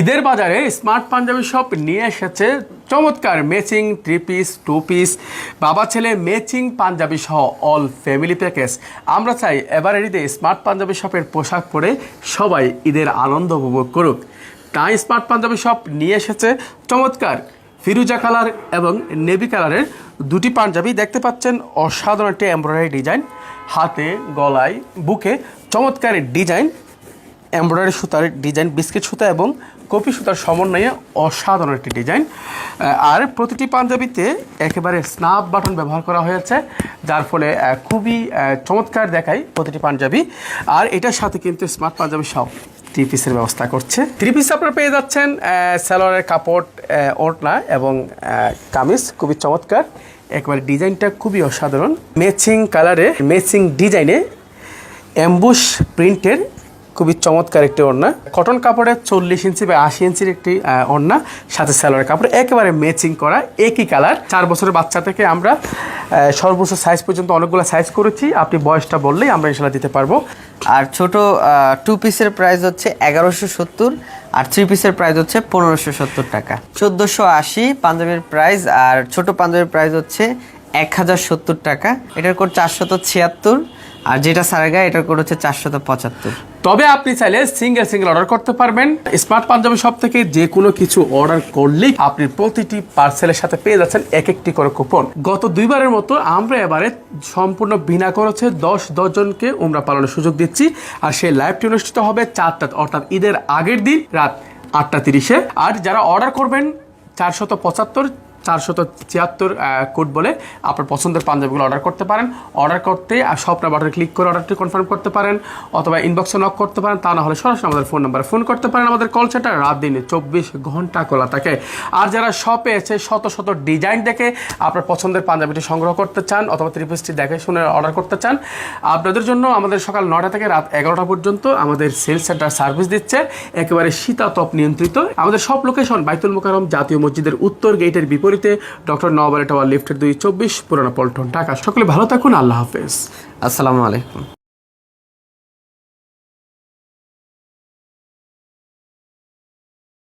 ঈদের বাজারে smart panjabi shop নিয়ে এসেছে চমৎকার matching three piece two piece বাবা ছেলে ম্যাচিং পাঞ্জাবি সহ অল ফ্যামিলি প্যাকেজ আমরা চাই এবারের ঈদে স্মার্ট পাঞ্জাবি শপের পোশাক পরে সবাই ঈদের আনন্দ উপভোগ করুক। তাই স্মার্ট পাঞ্জাবি শপ নিয়ে এসেছে চমৎকার ফিরুজা কালার এবং নেভি কালারের দুটি পাঞ্জাবি। দেখতে পাচ্ছেন অসাধারণ একটি এমব্রয়ডারি ডিজাইন হাতে, গলায়, বুকে চমৎকার ডিজাইন এমব্রয়ডারি সুতার ডিজাইন, বিস্কিট সুতা এবং কপি সুতার সমন্বয়ে অসাধারণ একটি ডিজাইন। আর প্রতিটি পাঞ্জাবিতে একেবারে স্নাপ বাটন ব্যবহার করা হয়েছে, যার ফলে খুবই চমৎকার দেখায় প্রতিটি পাঞ্জাবি। আর এটার সাথে কিন্তু স্মার্ট পাঞ্জাবি সব থ্রি পিসের ব্যবস্থা করছে। থ্রি পিস আপনারা পেয়ে যাচ্ছেন স্যালোয়ারের কাপড় ওড়না এবং কামিজ, খুবই চমৎকার। একবারে ডিজাইনটা খুবই অসাধারণ। ম্যাচিং কালারে ম্যাচিং ডিজাইনে অ্যাম্বুশ প্রিন্টের খুবই চমৎকার একটি ওড়না। কটন কাপড়ের চল্লিশ ইঞ্চি বা আশি ইঞ্চির একটি ওড়না, সাথে স্যালোয়ার কাপড়। একেবারে ম্যাচিং করা, একই কালার চার বছরের বাচ্চা থেকে আমরা সর্বোচ্চ সাইজ পর্যন্ত অনেকগুলো সাইজ করেছি। আপনি বয়সটা বললেই আমরা ইনশাল্লাহ দিতে পারব। আর ছোট টু পিসের প্রাইস হচ্ছে এগারোশো সত্তর আর থ্রি পিসের প্রাইস হচ্ছে পনেরোশো সত্তর টাকা। চোদ্দোশো আশি পাঞ্জাবির প্রাইস আর ছোট পাঞ্জাবির প্রাইস হচ্ছে এক হাজার সত্তর টাকা। এটার কোড চারশত ছিয়াত্তর আর যেটা সারাগা এটার কোড হচ্ছে চারশত পঁচাত্তর। তবে আপনি চাইলে সিঙ্গেল সিঙ্গেল অর্ডার করতে পারবেন। স্মার্ট পাঞ্জাবি শপ থেকে যে কোনো কিছু অর্ডার করলেই আপনি প্রতিটি পার্সেলের সাথে পেয়ে যাচ্ছেন এক একটি করে কুপন গত দুইবারের মতো আমরা এবারে সম্পূর্ণ বিনা খরচে দশ দশজনকে উমরা পালনের সুযোগ দিচ্ছি। আর সেই লাইভটি অনুষ্ঠিত হবে চারটা, অর্থাৎ ঈদের আগের দিন রাত আটটা তিরিশে। আর যারা অর্ডার করবেন, চারশত পঁচাত্তর চারশত ছিয়াত্তর কোড বলে আপনার পছন্দের পাঞ্জাবিগুলো অর্ডার করতে পারেন। অর্ডার করতে শপটা বাটনে ক্লিক করে অর্ডারটি কনফার্ম করতে পারেন, অথবা ইনবক্সে নক করতে পারেন, তা না হলে সরাসরি আমাদের ফোন নাম্বারে ফোন করতে পারেন। আমাদের কল সেন্টার রাত দিনে চব্বিশ ঘণ্টা খোলা থাকে। আর যারা শপে এসে শত শত ডিজাইন দেখে আপনার পছন্দের পাঞ্জাবিটি সংগ্রহ করতে চান, অথবা ত্রিপিসটি দেখে শুনে অর্ডার করতে চান, আপনাদের জন্য আমাদের সকাল নটা থেকে রাত এগারোটা পর্যন্ত আমাদের সেল সেন্টার সার্ভিস দিচ্ছে। একেবারে শীতাতপ নিয়ন্ত্রিত। আমাদের সব লোকেশন বাইতুল মোকারম জাতীয় মসজিদের উত্তর গেটের বিপরীতে ডক্টর নওয়ারে টাওয়ার লিফটের দুই চব্বিশ পুরানো পল্টন ঢাকা সকলে ভালো থাকুন আল্লাহ হাফেজ আসসালামু আলাইকুম